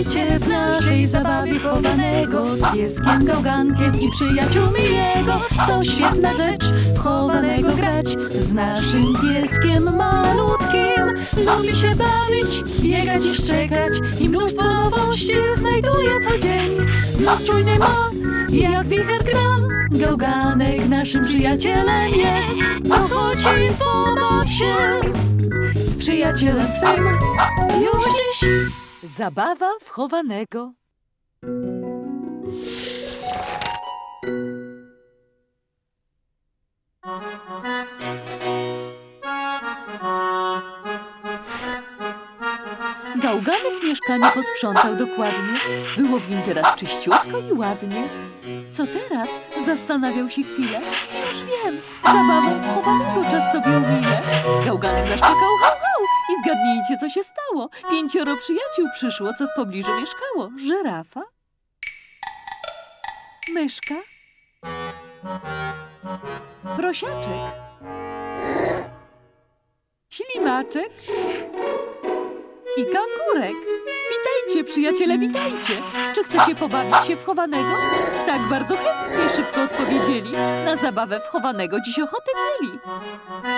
W naszej zabawie chowanego z pieskiem, gałgankiem i przyjaciółmi jego. To świetna rzecz chowanego grać z naszym pieskiem malutkim. Lubi się bawić, biegać i szczekać i mnóstwo nowości znajduje co dzień. Nos czujny ma, jak wicher gra. Gałganek naszym przyjacielem jest. To chodzi, pobaw się z przyjacielem swym już dziś. Zabawa wchowanego. Gałganek mieszkanie posprzątał dokładnie. Było w nim teraz czyściutko i ładnie. Co teraz? Zastanawiał się chwilę. Już wiem, zabawą wchowanego czas sobie uminę. Gałganek zaszczekał i zgadnijcie, co się stało. Pięcioro przyjaciół przyszło, co w pobliżu mieszkało. Żyrafa, myszka, prosiaczek, ślimaczek i kangurek. Witajcie, przyjaciele, witajcie. Czy chcecie pobawić się w chowanego? Tak bardzo chętnie szybko odpowiedzieli. Na zabawę w chowanego dziś ochotę mieli.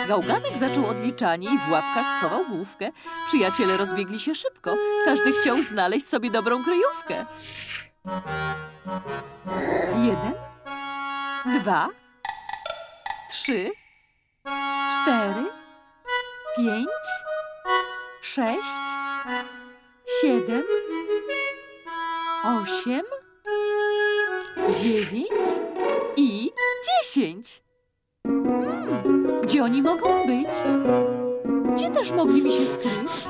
Gałganek zaczął odliczanie i w łapkach schował główkę. Przyjaciele rozbiegli się szybko. Każdy chciał znaleźć sobie dobrą kryjówkę. Jeden, dwa, trzy, cztery, pięć, sześć, siedem, osiem, dziewięć i dziesięć. Hmm, gdzie oni mogą być? Gdzie też mogliby się skryć?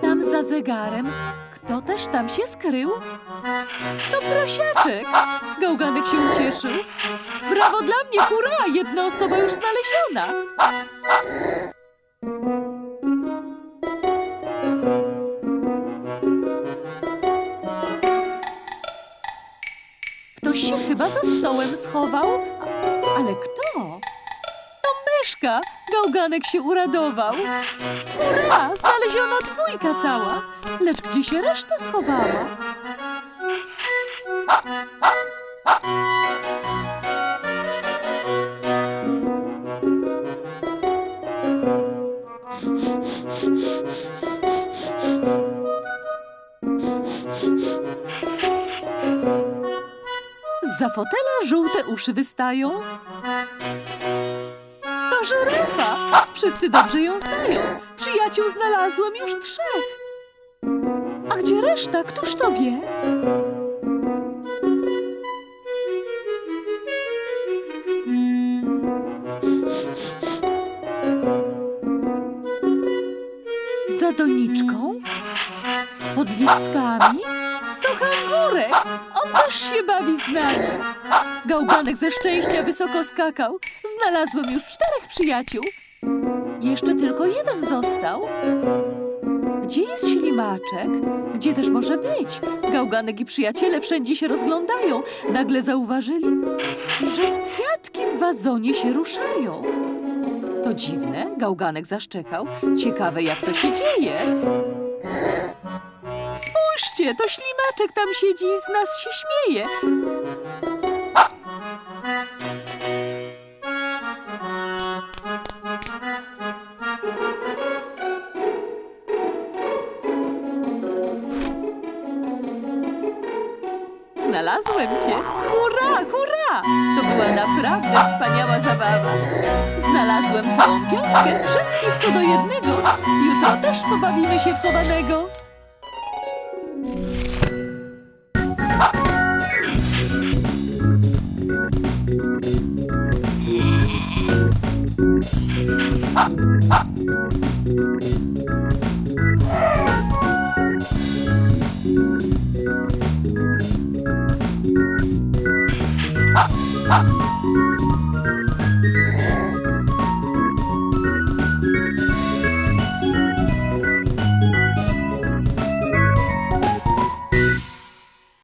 Tam za zegarem kto też tam się skrył? To prosiaczek! Gałganek się ucieszył. Brawo dla mnie, hurra! Jedna osoba już znaleziona! Ktoś się chyba za stołem schował, ale kto? To myszka! Gałganek się uradował. Hurra! Znaleziona dwójka cała! Lecz gdzie się reszta schowała? Za fotela żółte uszy wystają. To żyrafa! Wszyscy dobrze ją znają. Przyjaciół znalazłem już trzech. A gdzie reszta? Któż to wie? Za doniczką? Pod listkami? To kangurek! On też się bawi z nami. Gałganek ze szczęścia wysoko skakał. Znalazłem już czterech przyjaciół. Jeszcze tylko jeden został. Gdzie jest ślimaczek? Gdzie też może być? Gałganek i przyjaciele wszędzie się rozglądają. Nagle zauważyli, że kwiatki w wazonie się ruszają. To dziwne, gałganek zaszczekał. Ciekawe, jak to się dzieje. Spójrzcie, to ślimaczek tam siedzi i z nas się śmieje. Znalazłem cię! Hurra, hurra! To była naprawdę wspaniała zabawa. Znalazłem całą piątkę, wszystkich co do jednego. Jutro też pobawimy się w chowanego. あっ